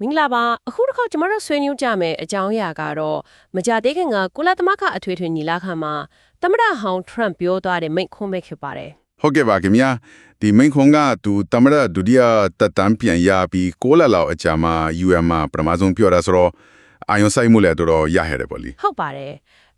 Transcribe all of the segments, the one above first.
မင်္ဂလာပါအခုတစ်ခေါက်ကျမတို့ဆွေးနွေးကြမယ်အကြောင်းအရာကတော့မကြသေးခင်ကကုလသမဂ္ဂအထွေထွေညီလာခံမှာသမ္မတဟောင်းထရန့်ပြောသွားတဲ့မိန့်ခွန်းပဲဖြစ်ပါတယ်ဟုတ်ကဲ့ပါခင်ဗျာဒီမိန်ခွန်ကသူတမရဒုတိယတက်တန်းပြန်ရပြီးကိုးလလောက်အကြာမှာ UN မှာပထမဆုံးပြောတာဆိုတော့အာယုံဆိုင်မှုလည်းတော်တော်ရဟဲ့တယ်ပေါ့လीဟုတ်ပါတယ်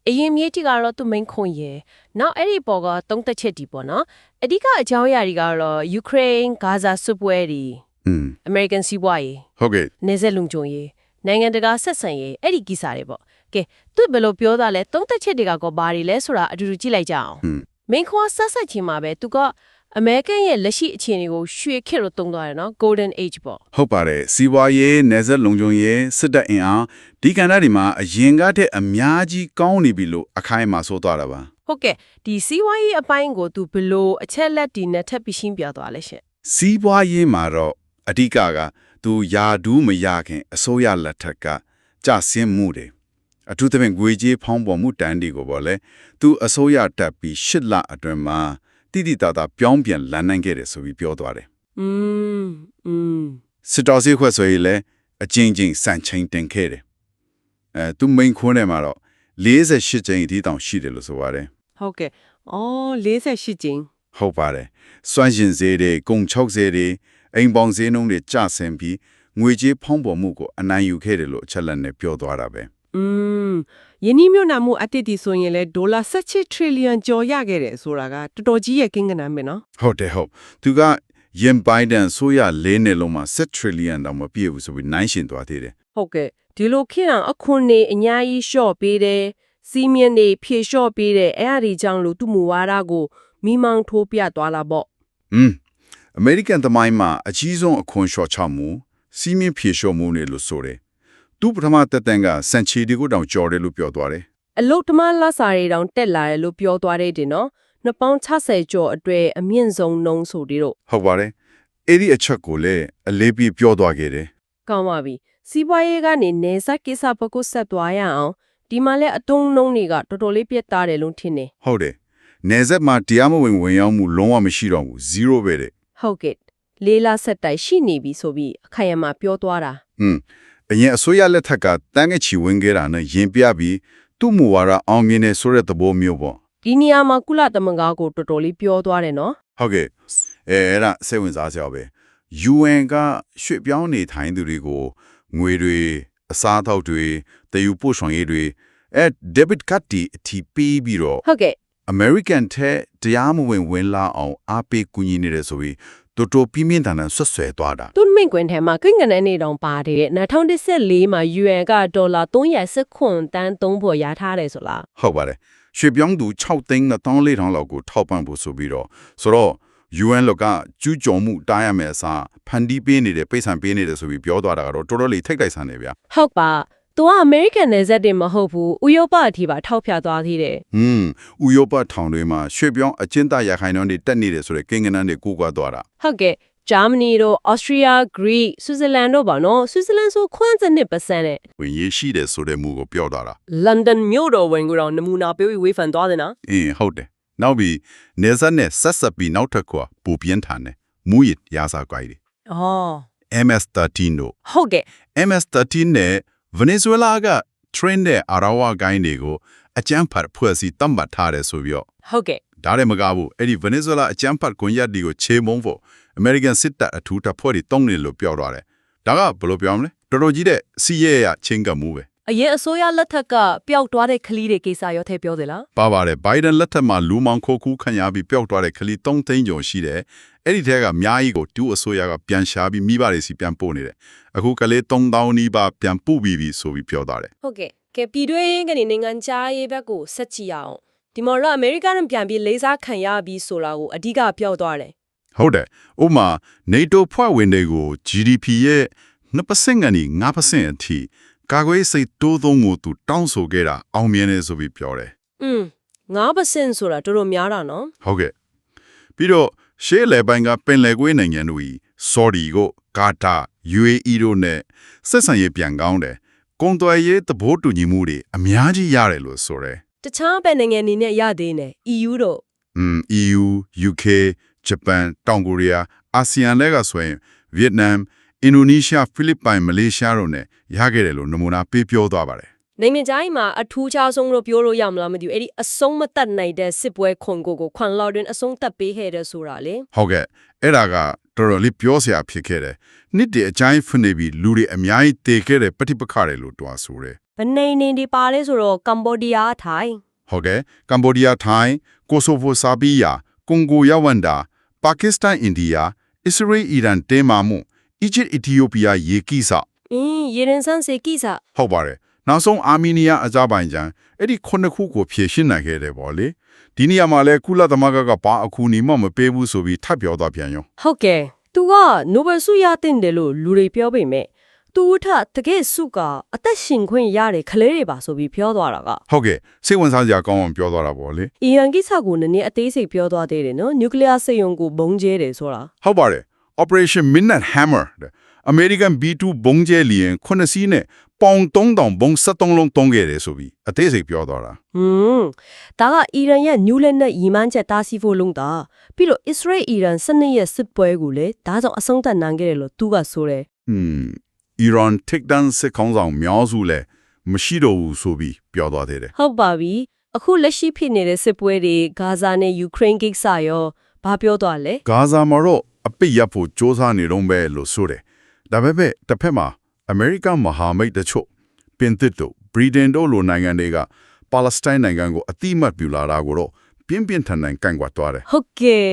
အရင်မြေကြီးကတော့သူမိန့်ခွန်းရယ်နောက်အဲ့ဒီပေါ်ကသုံးသက်ချက်ဒီပေါ့နော်အဓိကအကြောင်းအရာတွေကတော့ယူကရိန်းဂါဇာစစ်ပွဲတွေ อืมအမေရိကန်စီးပွားရေးဟုတ်ကဲ့နေဆက်လုံခြုံရေးနိုင်ငံတကာဆက်ဆံရေးအဲ့ဒီကိစ္စတွေပေါ့ကဲသူဘယ်လိုပြောတာလဲသုံးသက်ချက်တွေကကောဘာတွေလဲဆိုတာအတူတူကြည့်လိုက်ကြအောင်ဟွန်းမင်းခွာဆက်ဆက်ချင်းမှာပဲသူကအမေရိကန်ရဲ့လက်ရှိအခြေအနေကိုရွှေခေတ်လို့သုံးသွားတယ်နော် golden age ပေါ့ဟုတ်ပါတယ်စီးပွားရေးနယ်စပ်လုံခြုံရေးစစ်တပ်အင်အားဒီကဏ္ဍတွေမှာအရင်ကတည်းကအများကြီးကောင်းနေပြီလို့အခိုင်အမာဆိုသွားတာပါဟုတ်ကဲ့ဒီစီးပွားရေးအပိုင်းကိုသူဘယ်လိုအချက်လက်ဒီနဲ့ထပ်ပြီးရှင်းပြသွားလဲရှင်စီးပွားရေးမှာတော့ အဓိကကသူယာဒူးမရခင်အစိုးရလက်ထက်ကကြဆင်းမှုတွေအထူးသဖြင့်ငွေကြေးဖောင်းပေါ်မှုတန်းဒီကိုပေါ့လေသူအစိုးရတက်ပြီးရှစ်လအတွင်းမှာတိတိတသာပြောင်းပြန်လန်နိုင်ခဲ့တယ်ဆိုပြီးပြောသွားတယ် อืมอืม စစ်တော်စီခွဲဆိုရင်လည်းအချင်းချင်းစံချိန်တင်ခဲ့တယ်အဲသူမိန်ခွန်းထဲမှာတော့48ချိန်အထိတောင်ရှိတယ်လို့ဆိုပါတယ် ဟုတ်ကဲ့အော်48ကျင်း ဟုတ်ပါတယ်စွန့်ရှင်စေးတွေကုံချောက်စေးတွေ အိမ်ပေါင်စေးနှုန်းတွေကျဆင်းပြီးငွေကြေးဖောင်းပေါ်မှုကိုအနိုင်ယူခဲ့တယ်လို့အချက်လက်နဲ့ပြောသွားတာပဲ อืมယင်းနှမြုံနာမှုအတစ်တီဆိုရင်လဲဒေါ်လာ17 trillion ကျော်ရခဲ့တယ်ဆိုတာကတော်တော်ကြီးရဲ့ကိန်းဂဏန်းပဲနော် ဟုတ်တယ်ဟုတ်သူကယင်ဘိုင်ဒန်ဆိုရလေးနှစ်လုံးမှာ7 trillion တောင်မပြည့်ဘူးဆိုပြီးနိုင်ရှင်သွားသေးတယ် ဟုတ်ကဲ့ဒီလိုခေတ်အောင်အခွန်နေအများကြီးလျှော့ပေးတယ်စီးမြင့်နေဖြေလျှော့ပေးတယ်အဲ့အရာဒီကြောင့်လို့သူ့မူဝါဒကိုမိမောင်းထိုးပြသွားလာပေါ့ อืม အမေရိကန်သမိုင်းမှာအကြီးဆုံးအခွန်လျှော့ချမှုစီးမြင့်ဖြေလျှော့မှုနေလို့ဆိုတယ်သူပထမတက်တန်ကစန်ချီဒီကိုတောင်ကြော်တယ်လို့ပြောသွားတယ်အလုတ်တမလဆာရီတောင်တက်လာတယ်လို့ပြောသွားတဲ့တင်နော်နှစ်ပေါင်း60ကျော်အတွေ့အမြင့်ဆုံးနှုံးဆိုဒီတော့ဟုတ်ပါတယ်အဲ့ဒီအချက်ကိုလည်းအလေးပြီးပြောသွားခဲ့တယ်ကောင်းပါပြီစီးပွားရေးကနေနေဆက်ကိစ္စဘက်ကိုဆက်သွားရအောင်ဒီမှာလဲအတုံးနှုံးတွေကတော်တော်လေးပြတ်သားတယ်လို့ထင်တယ်ဟုတ်တယ်နေဆက်မှာတရားမဝင်ဝင်ရောက်မှုလုံးဝမရှိတော့ဘူး0ပဲတဲ့ ဟုတ်ကဲ့လေးလာဆက်တိုက်ရှိနေပြီဆိုပြီးအခိုင်အမာပြောသွားတာอืมအရင်အစိုးရလက်ထက်ကတန်းငယ်ချီဝင်ခဲ့တာနဲ့ရင်ပြပြီးသူ့မူဝါဒအောင်မြင်နေဆိုတဲ့သဘောမျိုးပေါ့ဒီနေရာမှာကုလသမဂ္ဂကိုတော်တော်လေးပြောသွားတယ်နော်ဟုတ်ကဲ့အဲအဲ့ဒါစိတ်ဝင်စားစရာပဲ UN ကရွှေ့ပြောင်းနေထိုင်သူတွေကိုငွေတွေအစားအသောက်တွေတည်ယူပို့ဆောင်ရေးတွေအဲ debit card တီအထိပေးပြီးတော့ဟုတ်ကဲ့ American ထဲတရားမဝင်ဝင်လာအောင်အားပေးကူညီနေတယ်ဆိုပြီးတော်တော်ပြင်းပြင်းထန်ထန်ဆွတ်ဆွဲသွားတာသူ့မိန့်ခွန်းထဲမှာကိန်းဂဏန်းနေတောင်ပါတယ်2014မှာ UN ကဒေါ်လာ310ခွန်တန်းသုံးဖို့ရထားတယ်ဆိုလားဟုတ်ပါတယ်ရွှေ့ပြောင်းသူ6သိန်း2400လောက်ကိုထောက်ပံ့ဖို့ဆိုပြီးတော့ဆိုတော့ UN လောက်ကကျူးကျော်မှုတားရမယ်အစားဖန်တီးပေးနေတယ်ပိတ်ဆံပေးနေတယ်ဆိုပြီးပြောသွားတာကတော့တော်တော်လေးထိတ်တိုက်ဆန်နေဗျာဟုတ်ပါ သူကအမေရိကန်နယ်စပ်တင်မဟုတ်ဘူးဥရောပအထိပါထောက်ပြသွားသေးတယ်ဟွန်းဥရောပထောင်တွေမှာရွှေ့ပြောင်းအကျဉ်းသားရခိုင်နှုန်းတွေတက်နေတယ်ဆိုတဲ့ကိန်းဂဏန်းတွေကိုကွာသွားတာဟုတ်ကဲ့ဂျာမနီတို့ဩစတြီးယားဂရိဆွစ်ဇာလန်တို့ပါနော်ဆွစ်ဇာလန်ဆို92%နဲ့ဝင်ရရှိတယ်ဆိုတဲ့မူကိုပြောသွားတာလန်ဒန်မြို့တော်ဝင်ကိုတော့နမူနာပေးပြီးဝေဖန်သွားတယ်နော်အင်းဟုတ်တယ်နောက်ပြီးနေဆက်နဲ့ဆက်ဆက်ပြီးနောက်ထပ်ကွာပူပြင်းထန်တယ်မူရစ်ရာစာကွိုင်းတွေအော် MS13 တို့ဟုတ်ကဲ့ MS13 နဲ့ Venezuela က train တဲ့ Arawa ဂိုင်းတွေကိုအကြမ်းဖက်ဖွဲ့စည်းတတ်မှတ်ထားတယ်ဆိုပြီးတော့ဟုတ်ကဲ့ဒါလည်းမကဘူးအဲ့ဒီ Venezuela အကြမ်းဖက်ကွန်ရက်ဒီကိုခြေမုံဖို့ American စစ်တပ်အထူးတပ်ဖွဲ့တွေတုံးနေလို့ပြောသွားတယ်ဒါကဘယ်လိုပြောမလဲတော်တော်ကြီးတဲ့စီရဲရချင်းကမှုပဲ အရင်အစိုးရလက်ထက်ကပျောက်သွားတဲ့ကလေးတွေကိစ္စရောထည့်ပြောသေးလားပါပါတယ် Biden လက်ထက်မှာလူမောင်ခိုးကူးခံရပြီးပျောက်သွားတဲ့ကလေး3သိန်းကျော်ရှိတယ်အဲ့ဒီထဲကအများကြီးကိုတူအစိုးရကပြန်ရှာပြီးမိဘတွေစီပြန်ပို့နေတယ်အခုကလေး3000နီးပါးပြန်ပို့ပြီးပြီဆိုပြီးပြောသွားတယ်ဟုတ်ကဲ့ကဲပြည်တွင်းကနေနိုင်ငံခြားရေးဘက်ကိုဆက်ကြည့်ရအောင်ဒီမော်လအမေရိကန်နဲ့ပြန်ပြီးလေးစားခံရပြီးဆိုတာကိုအဓိကပြောသွားတယ်ဟုတ်တယ်ဥပမာ NATO ဖွဲ့ဝင်တွေကို GDP ရဲ့2%ကနေ5%အထိ ကာကွယ်ရေးစိတ်တိုးသုံးမှုသူတောင်းဆိုခဲ့တာအောင်မြင်တယ်ဆိုပြီးပြောတယ် อืม9%ဆိုတာတော်တော်များတာနော် ဟုတ်ကဲ့ပြီးတော့ရှေးလေပိုင်းကပင်လယ်ကွေးနိုင်ငံတို့ကြီး Saudi ကိုကာတာ UAE တို့နဲ့ဆက်ဆံရေးပြန်ကောင်းတယ်ကုန်သွယ်ရေးသဘောတူညီမှုတွေအများကြီးရတယ်လို့ဆိုတယ် တခြားပဲနိုင်ငံအနေနဲ့ရသေးတယ် EU တို့ อืม EU UK Japan တောင်ကိုရီးယားအာဆီယံလည်းကဆိုရင် Vietnam အင်ဒိုနီးရှားဖိလစ်ပိုင်မလေးရှားတို့နဲ့ရခဲ့တယ်လို့နမူနာပေးပြောသွားပါတယ်နိုင်ငံခြားရေးမှာအထူးခြားဆုံးလို့ပြောလို့ရမလားမသိဘူးအဲ့ဒီအဆုံးမတတ်နိုင်တဲ့စစ်ပွဲခွန်ကိုကိုခွန်လောက်တွင်အဆုံးတတ်ပေးခဲ့တဲ့ဆိုတာလေဟုတ်ကဲ့အဲ့ဒါကတော်တော်လေးပြောစရာဖြစ်ခဲ့တယ်နှစ်တည်းအချိုင်းဖွနေပြီးလူတွေအများကြီးတေခဲ့တဲ့ပဋိပက္ခတွေလို့တွားဆိုတယ်ဘယ်နေနေဒီပါလဲဆိုတော့ကမ္ဘောဒီးယားထိုင်းဟုတ်ကဲ့ကမ္ဘောဒီးယားထိုင်းကိုဆိုဗိုဆာဘီယာကွန်ဂိုယဝန္တာပါကစ္စတန်အိန္ဒိယအစ္စရေးအီရန်တဲမာမှု အီဂျစ်အီသီယိုးပီးယားရေကိစ္စအင်းရေရင်ဆန်းစေကိစ္စဟုတ်ပါတယ်နောက်ဆုံးအာမီနီးယားအဇာဘိုင်ဂျန်အဲ့ဒီခုနှစ်ခုကိုဖြည့်ရှင်းနိုင်ခဲ့တယ်ပေါ့လေဒီနေရာမှာလဲကုလသမဂ္ဂကဘာအခုနီမှမပေးဘူးဆိုပြီးထပ်ပြောသွားပြန်ရောဟုတ်ကဲ့သူကနိုဘယ်ဆုရတဲ့တယ်လို့လူတွေပြောပေမဲ့သူ့ထတကယ်ဆုကအသက်ရှင်ခွင့်ရတဲ့ကလေးတွေပါဆိုပြီးပြောသွားတာကဟုတ်ကဲ့စိတ်ဝင်စားစရာကောင်းအောင်ပြောသွားတာပေါ့လေအီရန်ကိစ္စကိုနည်းနည်းအသေးစိတ်ပြောသွားသေးတယ်နော်နျူကလ িয়ার စိတ်ယုံကိုဘုံကျဲတယ်ဆိုတာဟုတ်ပါတယ် Operation Midnight Hammer တဲ့ American B2 ဘုံကျဲလီယင်ခုနှစ်စီးနဲ့ပေါင်3000ဘုံ73လုံးတုံးခဲ့တယ်ဆိုပြီးအသေးစိတ်ပြောသွားတာဟွန်းဒါကအီရန်ရဲ့နျူလက်နက်ရီမန်းချက်တားဆီးဖို့လုံးတာပြီးတော့အစ္စရေးအီရန်စနစ်ရဲ့စစ်ပွဲကိုလေဒါကြောင့်အဆုံးသတ်နိုင်ခဲ့တယ်လို့သူကဆိုတယ်ဟွန်းအီရန်ထိပ်တန်းစစ်ခေါင်းဆောင်များစုလဲမရှိတော့ဘူးဆိုပြီးပြောသွားသေးတယ်ဟုတ်ပါပြီအခုလက်ရှိဖြစ်နေတဲ့စစ်ပွဲတွေဂါဇာနဲ့ယူကရိန်းကိစ္စရောဘာပြောသွားလဲဂါဇာမှာတော့ အပိတ်ရပ်ဖို့စ조사နေတော့ပဲလို့ဆိုတယ်ဒါပေမဲ့တစ်ဖက်မှာအမေရိကန်မဟာမိတ်တချို့ပင်သစ်တို့ဗြိတိန်တို့လိုနိုင်ငံတွေကပါလက်စတိုင်းနိုင်ငံကိုအတိမတ်ပြလာတာကိုတော့ပြင်းပြင်းထန်ထန်ကန့်ကွက်သွားတယ်ဟုတ်ကဲ့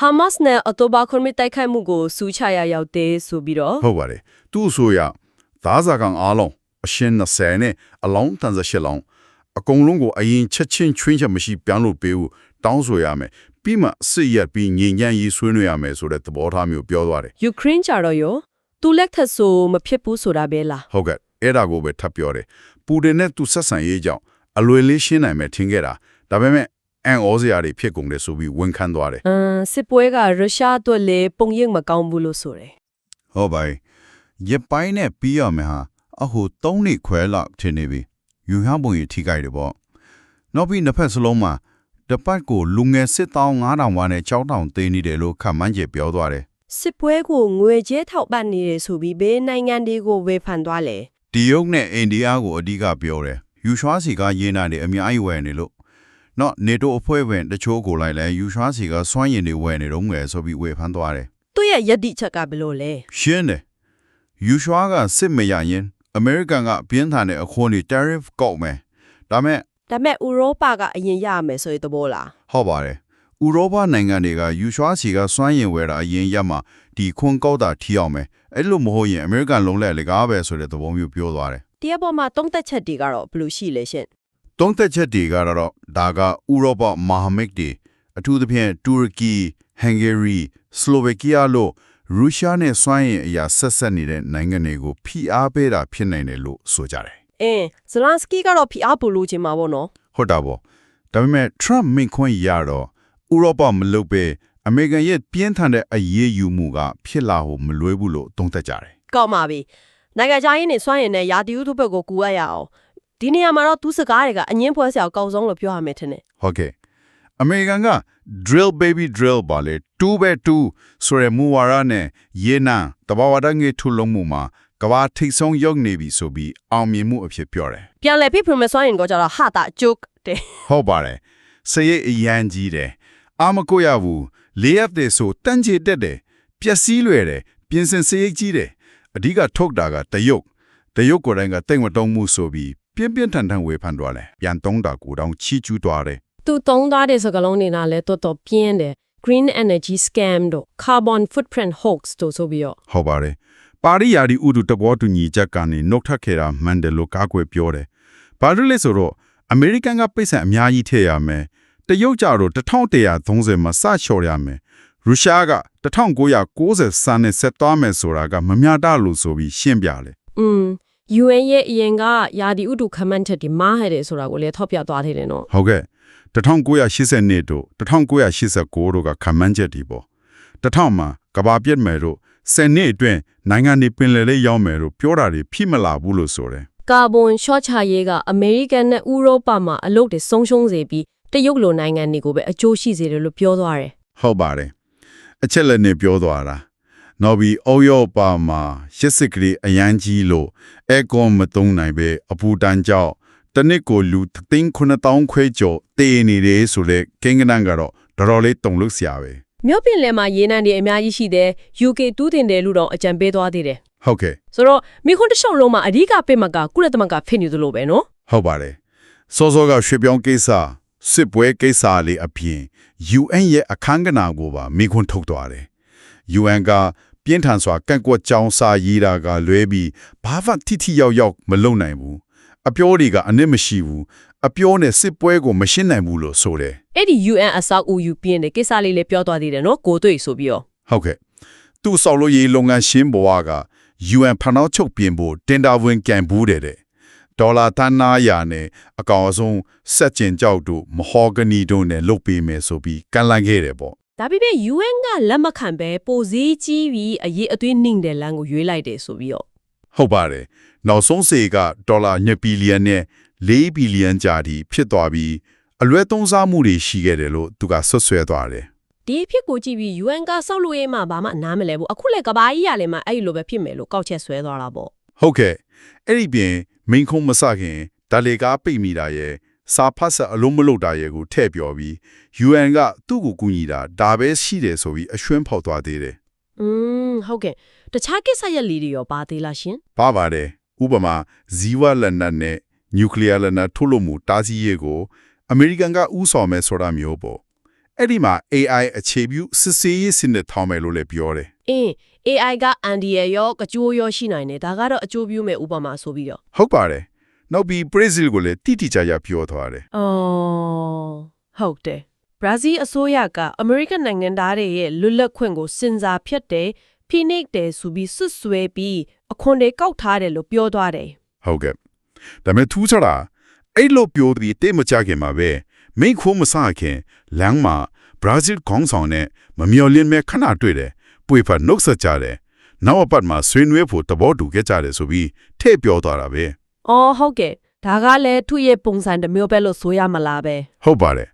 ဟာမတ်စ်နဲ့အတိုဘာခွန်မီတိုက်ခိုက်မှုကိုစူးချရရောက်တဲ့ဆိုပြီးတော့ဟုတ်ပါတယ်သူ့အဆိုရသားစာကောင်အားလုံးအရှင်း20နဲ့အလောင်း38လောင်းအကုန်လုံးကိုအရင်ချက်ချင်းချွင်းချက်မရှိပြန်လို့ပေးဖို့တောင်းဆိုရမယ် ပြီးမှစစ်ရက်ပြီးငြိမ်ချမ်းရေးဆွေးနွေးရမယ်ဆိုတဲ့သဘောထားမျိုးပြောသွားတယ်ယူကရိန်းကြတော့ရောသူလက်ထက်ဆိုမဖြစ်ဘူးဆိုတာပဲလားဟုတ်ကဲ့အဲ့ဒါကိုပဲထပ်ပြောတယ်ပူတင်နဲ့သူဆက်ဆံရေးကြောင့်အလွယ်လေးရှင်းနိုင်မယ်ထင်ခဲ့တာဒါပေမဲ့အန်ဩစရာတွေဖြစ်ကုန်တယ်ဆိုပြီးဝန်ခံသွားတယ်အမ်စစ်ပွဲကရုရှားအတွက်လေပုံရိပ်မကောင်းဘူးလို့ဆိုတယ်ဟုတ်ပါပြီရပိုင်းနဲ့ပြီးရမယ်ဟာအဟို၃နှစ်ခွဲလောက်ထင်နေပြီယူဟပုံကြီးထိကြိုက်တယ်ပေါ့နောက်ပြီးနှစ်ဖက်စလုံးမှာ တပတ်ကိုလူငယ်စစ်တောင်း9000ဝါနဲ့6000သေးနေတယ်လို့ခန့်မှန်းချက်ပြောသွားတယ်စစ်ပွဲကိုငွေကြေးထောက်ပံ့နေတယ်ဆိုပြီးဘယ်နိုင်ငံတွေကိုဝေဖန်သွားလဲတရုတ်နဲ့အိန္ဒိယကိုအဓိကပြောတယ်ယူရွှားစီကရင်းနာတယ်အများကြီးဝယ်နေလို့နော်နေတိုအဖွဲ့ဝင်တချို့ကိုလိုက်လဲယူရွှားစီကစွမ်းရည်တွေဝယ်နေတော့ငယ်ဆိုပြီးဝယ်ဖမ်းသွားတယ်သူ့ရဲ့ယက်တိချက်ကဘယ်လိုလဲရှင်းတယ်ယူရွှားကစစ်မရရင်အမေရိကန်ကပြင်းထန်တဲ့အခွန်တွေ tariff ကောက်မယ်ဒါမဲ့ ဒါပေမဲ့ဥရောပကအရင်ရမယ်ဆိုတဲ့သဘောလားဟုတ်ပါတယ်ဥရောပနိုင်ငံတွေကယူရွှားစီကစွမ်းရင်ဝယ်တာအရင်ရက်မှာဒီခွန်ကောက်တာထီအောင်မယ်အဲ့လိုမဟုတ်ရင်အမေရိကန်လုံးလဲလေကားပဲဆိုတဲ့သဘောမျိုးပြောသွားတယ်တရားပေါ်မှာတုံးသက်ချက်တွေကတော့ဘယ်လိုရှိလဲရှင်တုံးသက်ချက်တွေကတော့ဒါကဥရောပမဟာမိတ်တွေအထူးသဖြင့်တူရကီဟန်ဂေရီစလိုဗက်ကီးယားလို့ရုရှားနဲ့စွမ်းရင်အရာဆက်ဆက်နေတဲ့နိုင်ငံတွေကိုဖိအားပေးတာဖြစ်နိုင်တယ်လို့ဆိုကြတယ် အင်းဇလန်စကီကတော့ဖိအားပို့လို့ခြင်းမှာပေါ့နော်ဟုတ်တာပေါ့ဒါပေမဲ့ Trump မင်ခွင့်ရတော့ဥရောပမလုပ်ပဲအမေရိကန်ရဲ့ပြင်းထန်တဲ့အရေးယူမှုကဖြစ်လာဖို့မလွယ်ဘူးလို့သုံးသပ်ကြတယ်ကောက်ပါပြီနိုင်ငံခြားရေးနဲ့စွမ်းရည်နဲ့ယာတီဦးတို့ဘက်ကိုကူရရအောင်ဒီနေရာမှာတော့သူစကားတွေကအငင်းဖွဲစရာအကောင်းဆုံးလို့ပြောရမယ်ထင်တယ်ဟုတ်ကဲ့အမေရိကန်က drill baby drill ပါလေ2 by 2ဆိုရယ်မူဝါဒနဲ့ရေနံတဘာဝတငယ်ထုလုံးမှုမှာ ကဘာထိတ်ဆုံးရောက်နေပြီဆိုပြီးအောင်မြင်မှုအဖြစ်ပြောတယ်ပြန်လဲဖိပရမစွမ်းရည်ကိုကြတော့ဟာတာဂျုတ်တဲ့ဟုတ်ပါတယ်စရိတ်အရန်ကြီးတယ်အာမကိုရဘူးလေးရက်တဲ့ဆိုတန်းချေတက်တယ်ပျက်စီးလွယ်တယ်ပြင်ဆင်စရိတ်ကြီးတယ်အဓိကထုတ်တာကတရုတ်တရုတ်ကိုယ်တိုင်ကတိတ်မတုံးမှုဆိုပြီးပြင်းပြင်းထန်ထန်ဝေဖန်သွားတယ်ပြန်တုံးတာကိုတောင်ချီကျူးသွားတယ်သူသုံးသားတဲ့စကားလုံးတွေနာလဲတော်တော်ပြင်းတယ် green energy scam တို့ carbon footprint hoax တို့ဆိုပြီးတော့ဟုတ်ပါတယ် ပါရီယာဒီဥဒုတဘောတူညီချက်ကနေနှုတ်ထွက်ခဲ့တာမှန်တယ်လို့ကားကွယ်ပြောတယ်ဘာလို့လဲဆိုတော့အမေရိကန်ကပိတ်ဆံအများကြီးထည့်ရမယ်တရုတ်ကြတော့1130မှာစလျှော်ရမယ်ရုရှားက1990စံနဲ့ဆက်သွားမယ်ဆိုတာကမမျှတလို့ဆိုပြီးရှင်းပြတယ်อืม UN ရဲ့အရင်ကယာတီဥတုခမန့်ချက်ဒီမားဟဲ့တယ်ဆိုတာကိုလည်းထောက်ပြသွားသေးတယ်နော်ဟုတ်ကဲ့1982တို့1989တို့ကခံမှန်းချက်ဒီပေါ့1000မှာကဘာပြက်မယ်တို့ စနေအတွင်းနိုင်ငံတွေပင်လယ်လေးရောက်မယ်တို့ပြောတာတွေဖြစ်မလာဘူးလို့ဆိုတယ်ကာဗွန်ရှော့ချရေးကအမေရိကန်နဲ့ဥရောပမှာအလုပ်တွေဆုံးရှုံးစေပြီးတရုတ်လိုနိုင်ငံတွေကိုပဲအကျိုးရှိစေတယ်လို့ပြောသွားတယ်ဟုတ်ပါတယ်အချက်လက်နဲ့ပြောသွားတာနောက်ပြီးအော်ရောပါမှာရစ်စစ်ကလေးအရန်ကြီးလို့အဲကွန်မသုံးနိုင်ပဲအပူတန်းကြောက်တစ်နှစ်ကိုလူ3900ခွဲကျော်တေနေတယ်ဆိုလေကိန်းကနန်းကတော့တော်တော်လေးတုံလို့ဆရာပဲ မြို့ပြင်လယ်မှာရေနံတွေအများကြီးရှိတယ် UK တူးတင်တယ်လို့တော့အကြံပေးသွားသေးတယ်ဟုတ်ကဲ့ဆိုတော့မိခွန်းတစ်လျှောက်လုံးမှာအဓိကပြစ်မှတ်ကကုလသမဂ္ဂဖြစ်နေသလိုပဲနော်ဟုတ်ပါတယ်စောစောကရွှေပြောင်းကိစ္စစစ်ပွဲကိစ္စလေးအပြင် UN ရဲ့အခန်းကဏ္ဍကိုပါမိခွန်းထုတ်သွားတယ် UN ကပြင်းထန်စွာကန့်ကွက်ကြောင်းစာရေးတာကလွဲပြီးဘာမှထိထိရောက်ရောက်မလုပ်နိုင်ဘူးအပြောတွေကအနစ်မရှိဘူး အပြောနဲ့စစ်ပွဲကိုမရှင်းနိုင်ဘူးလို့ဆိုတယ်အဲ့ဒီ UN အဆောက်အဦယူပြင်းတဲ့ကိစ္စလေးလည်းပြောသွားသေးတယ်နော်ကိုတွေ့ဆိုပြီးတော့ဟုတ်ကဲ့သူဆောက်လို့ရေးလုပ်ငန်းရှင်းဘဝက UN ဖဏောက်ချုပ်ပြင်ဖို့တင်တာဝင်ကန်ဘူးတဲ့တဲ့ဒေါ်လာသန်း900နဲ့အကောင်အဆုံးစက်ကျင်ကြောက်တို့မဟောဂနီတို့နဲ့လုတ်ပေးမယ်ဆိုပြီးကန်လန့်ခဲ့တယ်ပေါ့ဒါပေမဲ့ UN ကလက်မခံပဲပိုစည်းကြီးပြီးအရေးအသွေးနှိမ့်တဲ့လမ်းကိုရွေးလိုက်တယ်ဆိုပြီးတော့ဟုတ်ပါတယ်နောက်ဆုံးစေကဒေါ်လာ2ဘီလီယံနဲ့ 4ဘီလီယံကြာတီဖြစ်သွားပြီးအလွဲသုံးစားမှုတွေရှိခဲ့တယ်လို့သူကဆွတ်ဆွဲသွားတယ်ဒီအဖြစ်ကိုကြည့်ပြီး UN ကဆောက်လို့ရေးမှဘာမှနားမလဲဘူးအခုလည်းကဘာကြီးရလည်းမှအဲ့လိုပဲဖြစ်မယ်လို့ကောက်ချက်ဆွဲသွားတာပေါ့ဟုတ်ကဲ့အဲ့ဒီပြင်မိန်ခုံးမစခင်ဒါလေကားပိတ်မိတာရဲ့စာဖတ်ဆက်အလုံးမလုပ်တာရဲ့ကိုထည့်ပြောပြီး UN ကသူ့ကိုကူညီတာဒါပဲရှိတယ်ဆိုပြီးအရွှင်းဖောက်သွားသေးတယ်อืมဟုတ်ကဲ့တခြားကိစ္စရက်လေးတွေရောပါသေးလားရှင်။ပါပါတယ်ဥပမာဇီဝလက်နက်နဲ့ နျူကလ িয়ার လက်နက်ထုတ်လို့မှုတားဆီးရေးကိုအမေရိကန်ကဥဆောင်မယ်ဆိုတာမျိုးပေါ့။အဲ့ဒီမှာ AI အခြေပြုစစ်ဆေးရေးစနစ်ထောင်းမယ်လို့လည်းပြောတယ်အင်း AI ကအန်ဒီရရောကကြိုးရောရှိနိုင်တယ်ဒါကတော့အကျိုးပြုမဲ့ဥပမာဆိုပြီးတော့။ဟုတ်ပါတယ်။နောက်ပြီး Brazil ကိုလည်းတိတိကျကျပြောသွားတယ်အော်ဟုတ်တယ်ဘရာဇီးအစိုးရကအမေရိကန်နိုင်ငံသားတွေရဲ့လွတ်လပ်ခွင့်ကိုစင်စားဖြတ်တယ်ဖိနှိပ်တယ်ဆိုပြီးဆွတ်ဆွဲပြီးအခွန်တွေကောက်ထားတယ်လို့ပြောသွားတယ်။ဟုတ်ကဲ့။ ဒါပေမဲ့ထူးခြားတာအဲ့လိုပြောပြီးတိတ်မကြခင်မှာပဲမိခုံးမစခင်လမ်းမှာ Brazil ခေါင်းဆောင်နဲ့မမျော်လင့်မဲ့ခဏတွေ့တယ်။ပွေဖတ်နှုတ်ဆက်ကြတယ်။နောက်အပတ်မှာဆွေးနွေးဖို့သဘောတူခဲ့ကြတယ်ဆိုပြီးထည့်ပြောသွားတာပဲ။အော်ဟုတ်ကဲ့ဒါကလည်းသူ့ရဲ့ပုံစံတစ်မျိုးပဲလို့ဆိုရမလားပဲဟုတ်ပါတယ်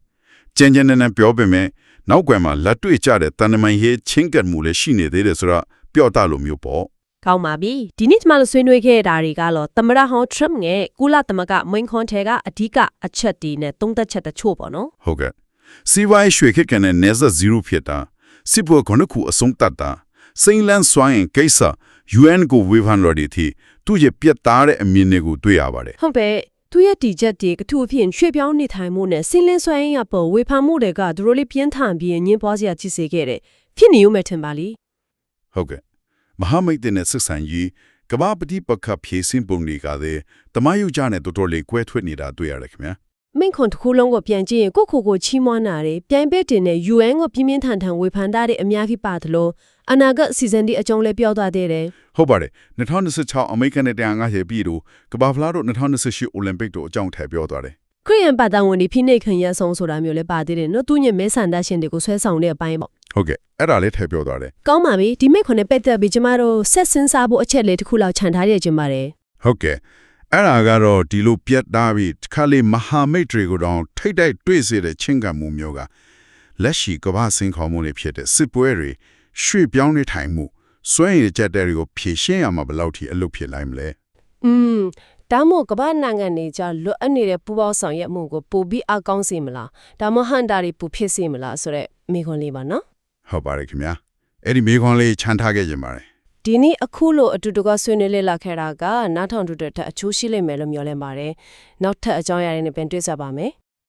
ကျန်ကျန်နဲ့နဲ့ပြောပေမဲ့နောက်ကွယ်မှာလက်တွေ့ကြတဲ့တန်တမန်ရေးချင်းကပ်မှုလည်းရှိနေသေးတယ်ဆိုတော့ပြောတလို့မျိုးပေါ့ ကောင်းပါပြီဒီနေ့ကျွန်မတို့ဆွေးနွေးခဲ့တာတွေကတော့သမရဟောင်း Trump ရဲ့ကုလသမဂ္ဂမိန့်ခွန်းထဲကအဓိကအချက်တွေနဲ့သုံးသက်ချက်တချို့ပေါ့နော်ဟုတ်ကဲ့စီဝိုင်းရွှေခက်ကနေနေဇ0ဖြစ်တာစစ်ပွဲခုနှစ်ခုအဆုံးတတ်တာစိန်လန်းစွမ်းရင်ကိစ္စ UN ကိုဝေဖန်လို့ဒီတီသူ့ရဲ့ပြတ်သားတဲ့အမြင်တွေကိုတွေ့ရပါတယ်ဟုတ်ပဲသူရဲ့တီချက်တွေကထူအဖြစ်ရွှေ့ပြောင်းနေထိုင်မှုနဲ့စင်းလင်းဆွဲရင်းရပေါ်ဝေဖန်မှုတွေကသူတို့လေးပြင်းထန်ပြီးညင်ပွားစရာချစ်စေခဲ့တယ်ဖြစ်နေ ਉ မဲ့ထင်ပါလीဟုတ်ကဲ့ မဟာမိတ်တဲ့နဲ့ဆက်ဆံရေးကမ္ဘာပฏิပက္ခဖြေစင်းပုံတွေကလည်းတမယုကြနဲ့တော်တော်လေးကွဲထွက်နေတာတွေ့ရတယ်ခင်ဗျာမိန့်ခွန်းတစ်ခုလုံးကိုပြန်ကြည့်ရင်ကိုယ့်ကိုယ်ကိုချီးမွမ်းတာတွေပြိုင်ပဲတင်တဲ့ UN ကိုပြင်းပြင်းထန်ထန်ဝေဖန်တာတွေအများကြီးပါသလိုအနာဂတ်စီဇန်ဒီအကြောင်းလည်းပြောသွားသေးတယ်ဟုတ်ပါတယ်2026အမေရိကန်နဲ့တရားငါရဲ့ပြည်တို့ကမ္ဘာဖလားတို့2028အိုလံပစ်တို့အကြောင်းထည့်ပြောသွားတယ်ခရီးယန်ပါတန်ဝင်ဒီဖိနှိပ်ခံရဆုံးဆိုတာမျိုးလည်းပါသေးတယ်နော်သူညမဲဆန္ဒရှင်တွေကိုဆွဲဆောင်တဲ့အပိုင်းပေါ့ ဟုတ်ကဲ့အဲ့ဒါလေးထည့်ပြောသွားတယ်ကောင်းပါပြီဒီမိန့်ခွန်းနဲ့ပတ်သက်ပြီးကျမတို့ဆက်စင်းစားဖို့အချက်လေးတစ်ခုလောက်ခြံထားရခြင်းပါတယ်ဟုတ်ကဲ့အဲ့ဒါကတော့ဒီလိုပြတ်သားပြီးတစ်ခါလေမဟာမိတ်တွေကိုတော့ထိတ်တိုက်တွေ့စေတဲ့ချင်းကံမှုမျိုးကလက်ရှိကမ္ဘာစင်ခေါ်မှုတွေဖြစ်တဲ့စစ်ပွဲတွေရွှေ့ပြောင်းနေထိုင်မှုစွန့်ရည်ချက်တွေကိုဖြည့်ရှင်းရမှာဘယ်လောက်ထိအလုပ်ဖြစ်နိုင်မလဲอืมဒါမို့ကမ္ဘာနိုင်ငံတွေကြလွတ်အပ်နေတဲ့ပူပေါင်းဆောင်ရွက်မှုကိုပိုပြီးအကောင်းစေမလားဒါမှဟန်တာတွေပူဖြစ်စေမလားဆိုတော့မိခွန်းလေးပါနော် ဟုတ်ပါတယ်ခင်ဗျာအဲ့ဒီမိခွန်းလေးခြံထားခဲ့ကြပါမယ်ဒီနေ့အခုလိုအတူတကဆွေးနွေးလေ့လာခဲ့တာကနားထောင်တူတဲ့ထက်အချိုးရှိလိမ့်မယ်လို့မျှော်လင့်ပါတယ်နောက်ထပ်အကြောင်းအရာတွေနဲ့ပြန်တွေ့ကြပါမယ်